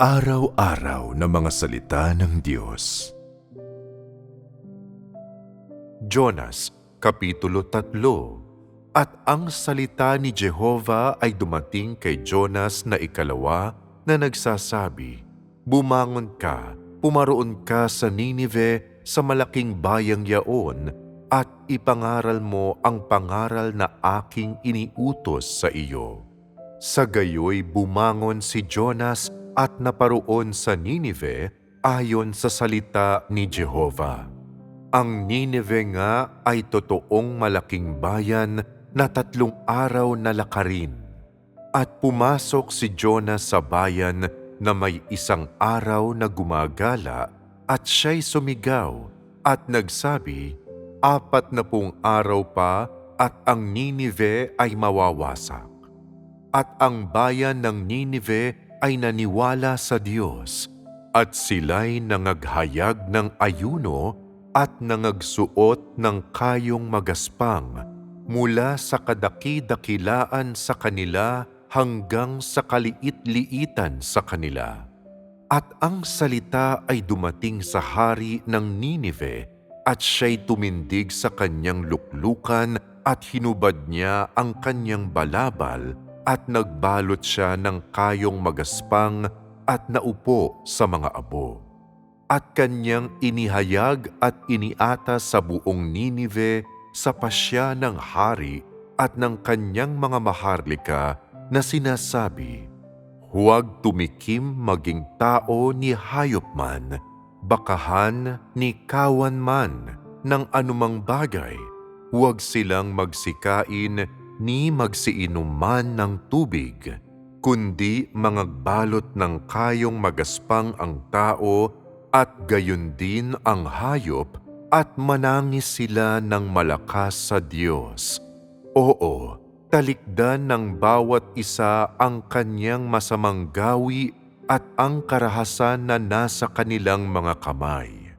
Araw-araw na mga salita ng Diyos. Jonas, Kapitulo 3 At ang salita ni Jehova ay dumating kay Jonas na ikalawa na nagsasabi, Bumangon ka, pumaroon ka sa Ninive sa malaking bayang yaon at ipangaral mo ang pangaral na aking iniutos sa iyo. Sa gayoy bumangon si Jonas at naparoon sa Ninive ayon sa salita ni Jehova. Ang Ninive nga ay totoong malaking bayan na tatlong araw na lakarin. At pumasok si Jonas sa bayan na may isang araw na gumagala at siya'y sumigaw at nagsabi, apat na pung araw pa at ang Ninive ay mawawasak. At ang bayan ng Ninive ay naniwala sa Diyos at sila'y nangaghayag ng ayuno at nangagsuot ng kayong magaspang mula sa kadaki-dakilaan sa kanila hanggang sa kaliit-liitan sa kanila. At ang salita ay dumating sa hari ng Ninive at siya'y tumindig sa kanyang luklukan at hinubad niya ang kanyang balabal at nagbalot siya ng kayong magaspang at naupo sa mga abo. At kanyang inihayag at iniata sa buong Ninive sa pasya ng hari at ng kanyang mga maharlika na sinasabi, Huwag tumikim maging tao ni hayop man, bakahan ni kawan man ng anumang bagay. Huwag silang magsikain ni magsiinom man ng tubig, kundi mangagbalot ng kayong magaspang ang tao at gayon din ang hayop at manangis sila ng malakas sa Diyos. Oo, talikdan ng bawat isa ang kanyang masamang gawi at ang karahasan na nasa kanilang mga kamay.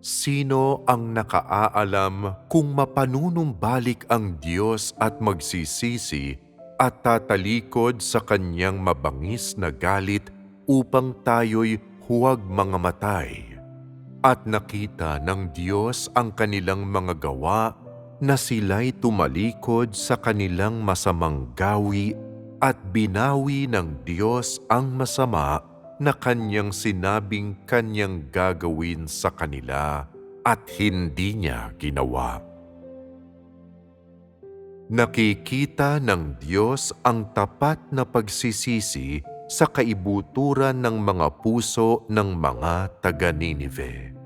Sino ang nakaaalam kung mapanunumbalik ang Diyos at magsisisi at tatalikod sa kanyang mabangis na galit upang tayo'y huwag mga matay? At nakita ng Diyos ang kanilang mga gawa na sila'y tumalikod sa kanilang masamang gawi at binawi ng Diyos ang masama na kanyang sinabing kanyang gagawin sa kanila at hindi niya ginawa. Nakikita ng Diyos ang tapat na pagsisisi sa kaibuturan ng mga puso ng mga taga-Ninive.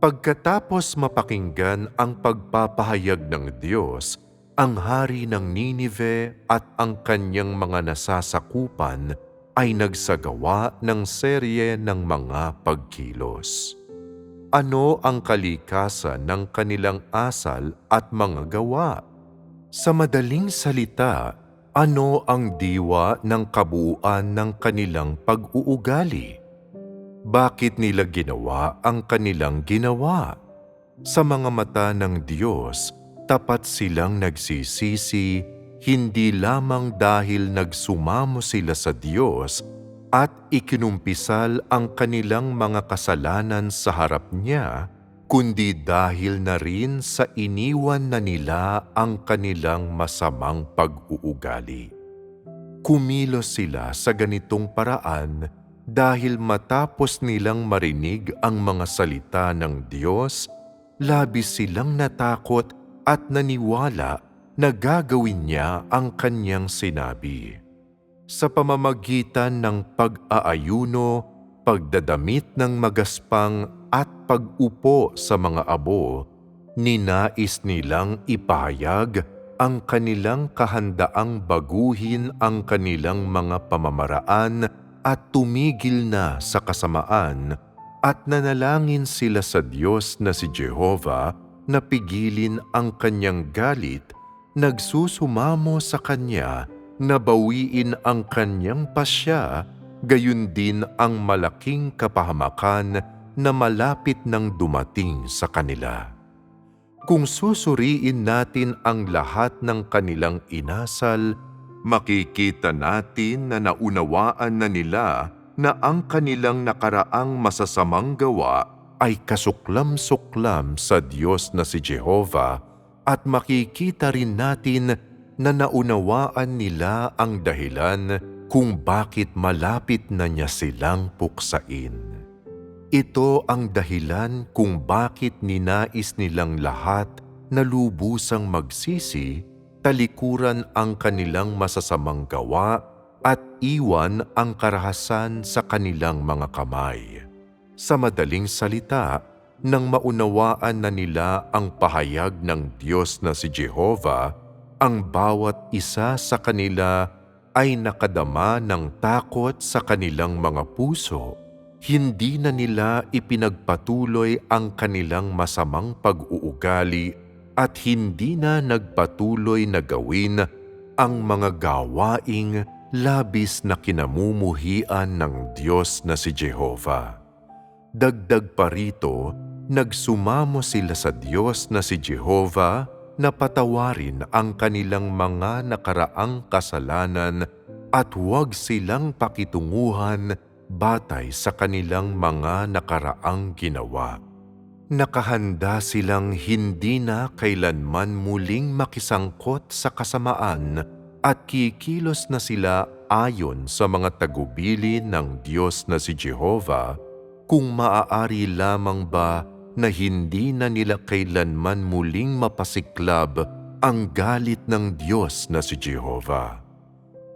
Pagkatapos mapakinggan ang pagpapahayag ng Diyos, ang hari ng Ninive at ang kanyang mga nasasakupan ay nagsagawa ng serye ng mga pagkilos. Ano ang kalikasan ng kanilang asal at mga gawa? Sa madaling salita, ano ang diwa ng kabuuan ng kanilang pag-uugali? Bakit nila ginawa ang kanilang ginawa? Sa mga mata ng Diyos, tapat silang nagsisisi hindi lamang dahil nagsumamo sila sa Diyos at ikinumpisal ang kanilang mga kasalanan sa harap niya, kundi dahil na rin sa iniwan na nila ang kanilang masamang pag-uugali. Kumilos sila sa ganitong paraan dahil matapos nilang marinig ang mga salita ng Diyos, labis silang natakot at naniwala na gagawin niya ang kanyang sinabi. Sa pamamagitan ng pag-aayuno, pagdadamit ng magaspang at pag-upo sa mga abo, ninais nilang ipahayag ang kanilang kahandaang baguhin ang kanilang mga pamamaraan at tumigil na sa kasamaan at nanalangin sila sa Diyos na si Jehova na pigilin ang kanyang galit, nagsusumamo sa Kanya nabawiin ang kanyang pasya, gayon din ang malaking kapahamakan na malapit nang dumating sa kanila. Kung susuriin natin ang lahat ng kanilang inasal, makikita natin na naunawaan na nila na ang kanilang nakaraang masasamang gawa ay kasuklam-suklam sa Diyos na si Jehova at makikita rin natin na naunawaan nila ang dahilan kung bakit malapit na niya silang puksain. Ito ang dahilan kung bakit ninais nilang lahat na lubusang magsisi, talikuran ang kanilang masasamang gawa at iwan ang karahasan sa kanilang mga kamay. Sa madaling salita, nang maunawaan na nila ang pahayag ng Diyos na si Jehova, ang bawat isa sa kanila ay nakadama ng takot sa kanilang mga puso. Hindi na nila ipinagpatuloy ang kanilang masamang pag-uugali at hindi na nagpatuloy na gawin ang mga gawaing labis na kinamumuhian ng Diyos na si Jehova. Dagdag pa rito, nagsumamo sila sa Diyos na si Jehova na patawarin ang kanilang mga nakaraang kasalanan at huwag silang pakitunguhan batay sa kanilang mga nakaraang ginawa. Nakahanda silang hindi na kailanman muling makisangkot sa kasamaan at kikilos na sila ayon sa mga tagubili ng Diyos na si Jehova kung maaari lamang ba na hindi na nila kailanman muling mapasiklab ang galit ng Diyos na si Jehova.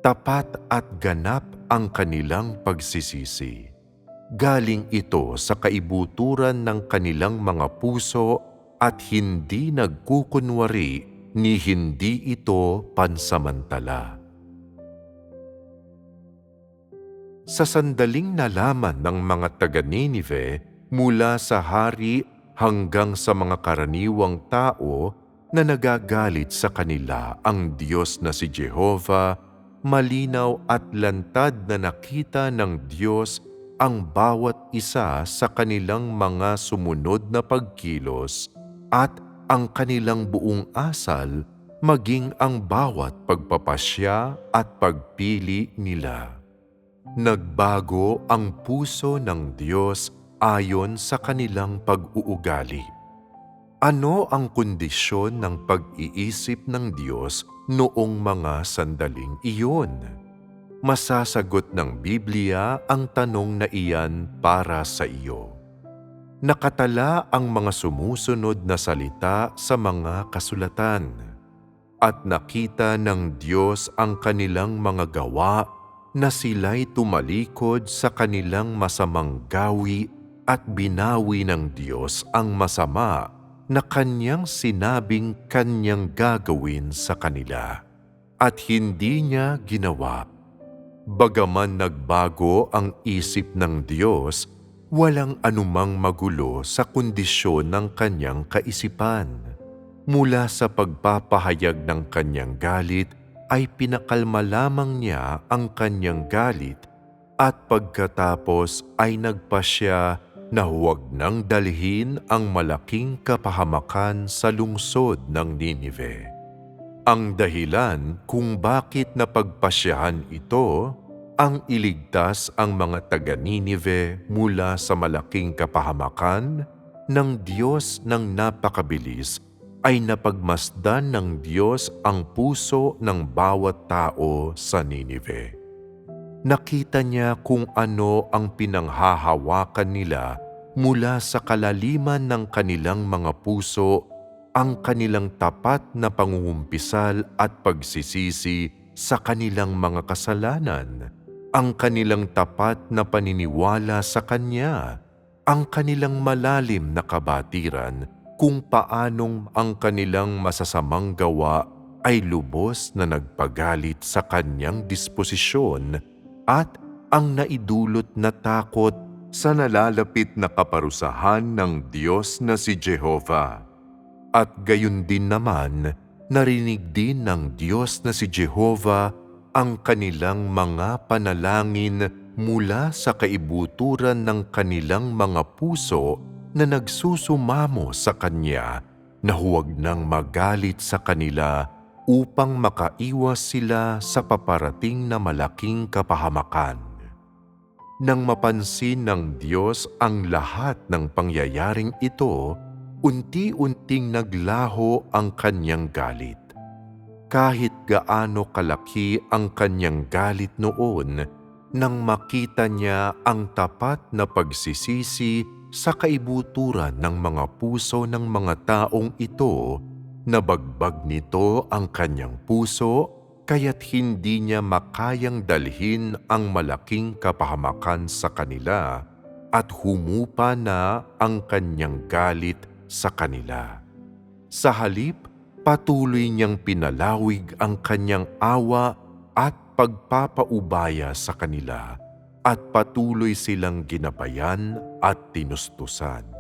Tapat at ganap ang kanilang pagsisisi. Galing ito sa kaibuturan ng kanilang mga puso at hindi nagkukunwari ni hindi ito pansamantala. Sa sandaling nalaman ng mga taga Ninive mula sa hari hanggang sa mga karaniwang tao na nagagalit sa kanila ang Diyos na si Jehova, malinaw at lantad na nakita ng Diyos ang bawat isa sa kanilang mga sumunod na pagkilos at ang kanilang buong asal maging ang bawat pagpapasya at pagpili nila. Nagbago ang puso ng Diyos ayon sa kanilang pag-uugali. Ano ang kondisyon ng pag-iisip ng Diyos noong mga sandaling iyon? Masasagot ng Biblia ang tanong na iyan para sa iyo. Nakatala ang mga sumusunod na salita sa mga kasulatan at nakita ng Diyos ang kanilang mga gawa na sila'y tumalikod sa kanilang masamang gawi at binawi ng Diyos ang masama na kanyang sinabing kanyang gagawin sa kanila at hindi niya ginawa. Bagaman nagbago ang isip ng Diyos, walang anumang magulo sa kondisyon ng kanyang kaisipan. Mula sa pagpapahayag ng kanyang galit ay pinakalma lamang niya ang kanyang galit at pagkatapos ay nagpasya na huwag nang dalhin ang malaking kapahamakan sa lungsod ng Ninive. Ang dahilan kung bakit napagpasyahan ito ang iligtas ang mga taga Ninive mula sa malaking kapahamakan ng Diyos ng napakabilis ay napagmasdan ng Diyos ang puso ng bawat tao sa Ninive. Nakita niya kung ano ang pinanghahawakan nila mula sa kalaliman ng kanilang mga puso ang kanilang tapat na pangungumpisal at pagsisisi sa kanilang mga kasalanan, ang kanilang tapat na paniniwala sa Kanya, ang kanilang malalim na kabatiran kung paanong ang kanilang masasamang gawa ay lubos na nagpagalit sa kanyang disposisyon at ang naidulot na takot sa nalalapit na kaparusahan ng Diyos na si Jehova. At gayon din naman, narinig din ng Diyos na si Jehova ang kanilang mga panalangin mula sa kaibuturan ng kanilang mga puso na nagsusumamo sa Kanya na huwag nang magalit sa kanila upang makaiwas sila sa paparating na malaking kapahamakan. Nang mapansin ng Diyos ang lahat ng pangyayaring ito, unti-unting naglaho ang kanyang galit. Kahit gaano kalaki ang kanyang galit noon, nang makita niya ang tapat na pagsisisi sa kaibuturan ng mga puso ng mga taong ito, nabagbag nito ang kanyang puso kaya't hindi niya makayang dalhin ang malaking kapahamakan sa kanila at humupa na ang kanyang galit sa kanila. Sa halip, patuloy niyang pinalawig ang kanyang awa at pagpapaubaya sa kanila at patuloy silang ginabayan at tinustusan.